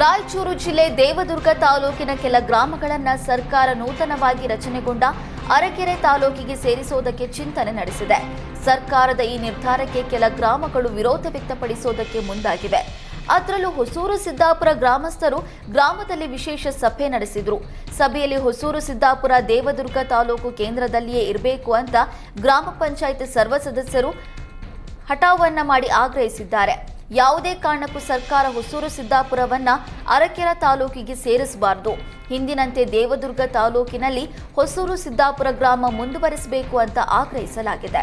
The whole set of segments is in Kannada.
ರಾಯಚೂರು ಜಿಲ್ಲೆ ದೇವದುರ್ಗ ತಾಲೂಕಿನ ಕೆಲ ಗ್ರಾಮಗಳನ್ನು ಸರ್ಕಾರ ನೂತನವಾಗಿ ರಚನೆಗೊಂಡ ಅರಕೆರೆ ತಾಲೂಕಿಗೆ ಸೇರಿಸುವುದಕ್ಕೆ ಚಿಂತನೆ ನಡೆಸಿದೆ. ಸರ್ಕಾರದ ಈ ನಿರ್ಧಾರಕ್ಕೆ ಕೆಲ ಗ್ರಾಮಗಳು ವಿರೋಧ ವ್ಯಕ್ತಪಡಿಸುವುದಕ್ಕೆ ಮುಂದಾಗಿವೆ. ಅದರಲ್ಲೂ ಹೊಸೂರು ಸಿದ್ದಾಪುರ ಗ್ರಾಮಸ್ಥರು ಗ್ರಾಮದಲ್ಲಿ ವಿಶೇಷ ಸಭೆ ನಡೆಸಿದ್ರು. ಸಭೆಯಲ್ಲಿ ಹೊಸೂರು ಸಿದ್ದಾಪುರ ದೇವದುರ್ಗ ತಾಲೂಕು ಕೇಂದ್ರದಲ್ಲಿಯೇ ಇರಬೇಕು ಅಂತ ಗ್ರಾಮ ಪಂಚಾಯತ್ ಸರ್ವ ಸದಸ್ಯರು ಹಠಾವನ್ನ ಮಾಡಿ ಆಗ್ರಹಿಸಿದ್ದಾರೆ. ಯಾವುದೇ ಕಾರಣಕ್ಕೂ ಸರ್ಕಾರ ಹೊಸೂರು ಸಿದ್ದಾಪುರವನ್ನು ಅರಕೆರ ತಾಲೂಕಿಗೆ ಸೇರಿಸಬಾರದು. ಹಿಂದಿನಂತೆ ದೇವದುರ್ಗ ತಾಲೂಕಿನಲ್ಲಿ ಹೊಸೂರು ಸಿದ್ದಾಪುರ ಗ್ರಾಮ ಮುಂದುವರಿಸಬೇಕು ಅಂತ ಆಗ್ರಹಿಸಲಾಗಿದೆ.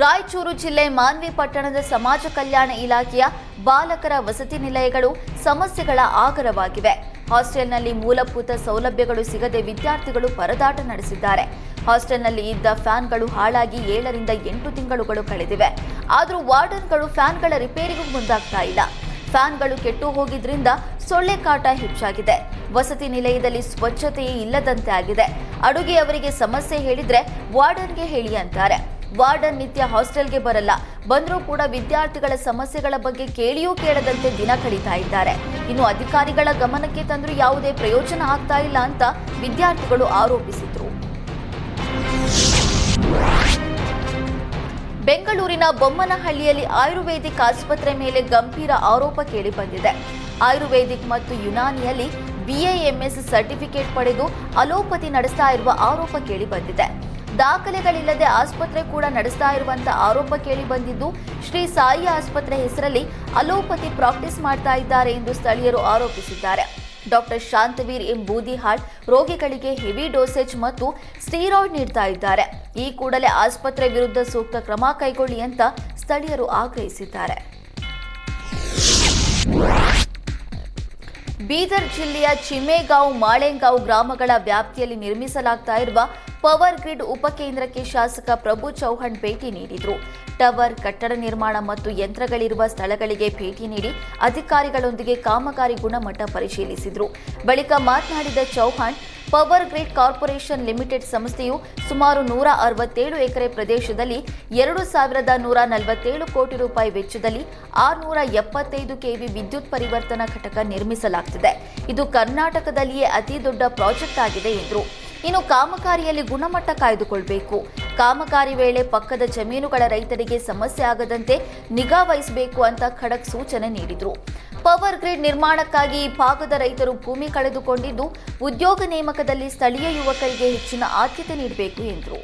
ರಾಯಚೂರು ಜಿಲ್ಲೆ ಮಾನ್ವಿ ಪಟ್ಟಣದ ಸಮಾಜ ಕಲ್ಯಾಣ ಇಲಾಖೆಯ ಬಾಲಕರ ವಸತಿ ನಿಲಯಗಳು ಸಮಸ್ಯೆಗಳ ಆಗರವಾಗಿವೆ. ಹಾಸ್ಟೆಲ್ನಲ್ಲಿ ಮೂಲಭೂತ ಸೌಲಭ್ಯಗಳು ಸಿಗದೆ ವಿದ್ಯಾರ್ಥಿಗಳು ಪರದಾಟ ನಡೆಸಿದ್ದಾರೆ. ಹಾಸ್ಟೆಲ್ನಲ್ಲಿ ಇದ್ದ ಫ್ಯಾನ್ಗಳು ಹಾಳಾಗಿ ಏಳರಿಂದ ಎಂಟು ತಿಂಗಳುಗಳು ಕಳೆದಿವೆ. ಆದರೂ ವಾರ್ಡನ್ಗಳು ಫ್ಯಾನ್ಗಳ ರಿಪೇರಿಗೂ ಮುಂದಾಗ್ತಾ ಇಲ್ಲ. ಫ್ಯಾನ್ಗಳು ಕೆಟ್ಟು ಹೋಗಿದ್ರಿಂದ ಸೊಳ್ಳೆ ಕಾಟ ಹೆಚ್ಚಾಗಿದೆ. ವಸತಿ ನಿಲಯದಲ್ಲಿ ಸ್ವಚ್ಛತೆಯೇ ಇಲ್ಲದಂತೆ ಆಗಿದೆ. ಅಡುಗೆಯವರಿಗೆ ಸಮಸ್ಯೆ ಹೇಳಿದ್ರೆ ವಾರ್ಡನ್ಗೆ ಹೇಳಿ ಅಂತಾರೆ. ವಾರ್ಡನ್ ನಿತ್ಯ ಹಾಸ್ಟೆಲ್ಗೆ ಬರಲ್ಲ. ಬಂದರೂ ಕೂಡ ವಿದ್ಯಾರ್ಥಿಗಳ ಸಮಸ್ಯೆಗಳ ಬಗ್ಗೆ ಕೇಳಿಯೂ ಕೇಳದಂತೆ ದಿನ ಕಳೀತಾ ಇದ್ದಾರೆ. ಇನ್ನು ಅಧಿಕಾರಿಗಳ ಗಮನಕ್ಕೆ ತಂದರೂ ಯಾವುದೇ ಪ್ರಯೋಜನ ಆಗ್ತಾ ಇಲ್ಲ ಅಂತ ವಿದ್ಯಾರ್ಥಿಗಳು ಆರೋಪಿಸಿದ್ರು. ಬೆಂಗಳೂರಿನ ಬೊಮ್ಮನಹಳ್ಳಿಯಲ್ಲಿ ಆಯುರ್ವೇದಿಕ್ ಆಸ್ಪತ್ರೆ ಮೇಲೆ ಗಂಭೀರ ಆರೋಪ ಕೇಳಿಬಂದಿದೆ. ಆಯುರ್ವೇದಿಕ್ ಮತ್ತು ಯುನಾನಿಯಲ್ಲಿ ಬಿಎಎಂಎಸ್ ಸರ್ಟಿಫಿಕೇಟ್ ಪಡೆದು ಅಲೋಪತಿ ನಡೆಸ್ತಾ ಇರುವ ಆರೋಪ ಕೇಳಿಬಂದಿದೆ. ದಾಖಲೆಗಳಿಲ್ಲದೆ ಆಸ್ಪತ್ರೆ ಕೂಡ ನಡೆಸ್ತಾ ಇರುವಂತ ಆರೋಪ ಕೇಳಿ ಬಂದಿದ್ದು, ಶ್ರೀ ಸಾಯಿ ಆಸ್ಪತ್ರೆ ಹೆಸರಲ್ಲಿ ಅಲೋಪತಿ ಪ್ರಾಕ್ಟೀಸ್ ಮಾಡ್ತಾ ಇದ್ದಾರೆ ಎಂದು ಸ್ಥಳೀಯರು ಆರೋಪಿಸಿದ್ದಾರೆ. Doctor Shantaveer M. ಬೂದಿಹಾಳ್ ರೋಗಿಗಳಿಗೆ ಹೆವಿ ಡೋಸೇಜ್ ಮತ್ತು ಸ್ಟೀರಾಯ್ಡ್ ನೀಡ್ತಾ ಇದ್ದಾರೆ. ಈ ಕೂಡಲೇ ಆಸ್ಪತ್ರೆ ವಿರುದ್ಧ ಸೂಕ್ತ ಕ್ರಮ ಕೈಗೊಳ್ಳಿ ಅಂತ ಸ್ಥಳೀಯರು ಆಗ್ರಹಿಸಿದ್ದಾರೆ. ಬೀದರ್ ಜಿಲ್ಲೆಯ ಚಿಮೇಗಾಂವ್, ಮಾಳೆಂಗಾಂವ್ ಗ್ರಾಮಗಳ ವ್ಯಾಪ್ತಿಯಲ್ಲಿ ನಿರ್ಮಿಸಲಾಗ್ತಾ ಇರುವ ಪವರ್ ಗ್ರಿಡ್ ಉಪಕೇಂದ್ರಕ್ಕೆ ಶಾಸಕ ಪ್ರಭು ಚೌಹಾಣ್ ಭೇಟಿ ನೀಡಿದರು. ಟವರ್, ಕಟ್ಟಡ ನಿರ್ಮಾಣ ಮತ್ತು ಯಂತ್ರಗಳಿರುವ ಸ್ಥಳಗಳಿಗೆ ಭೇಟಿ ನೀಡಿ ಅಧಿಕಾರಿಗಳೊಂದಿಗೆ ಕಾಮಗಾರಿ ಗುಣಮಟ್ಟ ಪರಿಶೀಲಿಸಿದರು. ಬಳಿಕ ಮಾತನಾಡಿದ Chauhan, power grid corporation limited ಸಂಸ್ಥೆಯು ಸುಮಾರು ನೂರ ಅರವತ್ತೇಳು ಎಕರೆ ಪ್ರದೇಶದಲ್ಲಿ ಎರಡು ಸಾವಿರದ ನೂರ ನಲವತ್ತೇಳು ಕೋಟಿ ರೂಪಾಯಿ ವೆಚ್ಚದಲ್ಲಿ ಆರುನೂರ ಎಪ್ಪತ್ತೈದು ಕೆವಿ ವಿದ್ಯುತ್ ಪರಿವರ್ತನಾ ಘಟಕ ನಿರ್ಮಿಸಲಾಗುತ್ತಿದೆ ಇದು ಕರ್ನಾಟಕದಲ್ಲಿಯೇ ಅತಿ ದೊಡ್ಡ ಪ್ರಾಜೆಕ್ಟ್ ಆಗಿದೆ ಎಂದರು. ಇನ್ನು ಕಾಮಗಾರಿಯಲ್ಲಿ ಗುಣಮಟ್ಟ ಕಾಯ್ದುಕೊಳ್ಬೇಕು. ಕಾಮಗಾರಿ ವೇಳೆ ಪಕ್ಕದ ಜಮೀನುಗಳ ರೈತರಿಗೆ ಸಮಸ್ಯೆ ಆಗದಂತೆ ನಿಗಾ ವಹಿಸಬೇಕು ಅಂತ ಖಡಕ್ ಸೂಚನೆ ನೀಡಿದರು. ಪವರ್ ಗ್ರಿಡ್ ನಿರ್ಮಾಣಕ್ಕಾಗಿ ಈ ಭಾಗದ ರೈತರು ಭೂಮಿ ಕಳೆದುಕೊಂಡಿದ್ದು, ಉದ್ಯೋಗ ನೇಮಕದಲ್ಲಿ ಸ್ಥಳೀಯ ಯುವಕರಿಗೆ ಹೆಚ್ಚಿನ ಆದ್ಯತೆ ನೀಡಬೇಕು ಎಂದರು.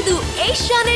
ಇದು ಏಷ್ಯಾನೆಟ್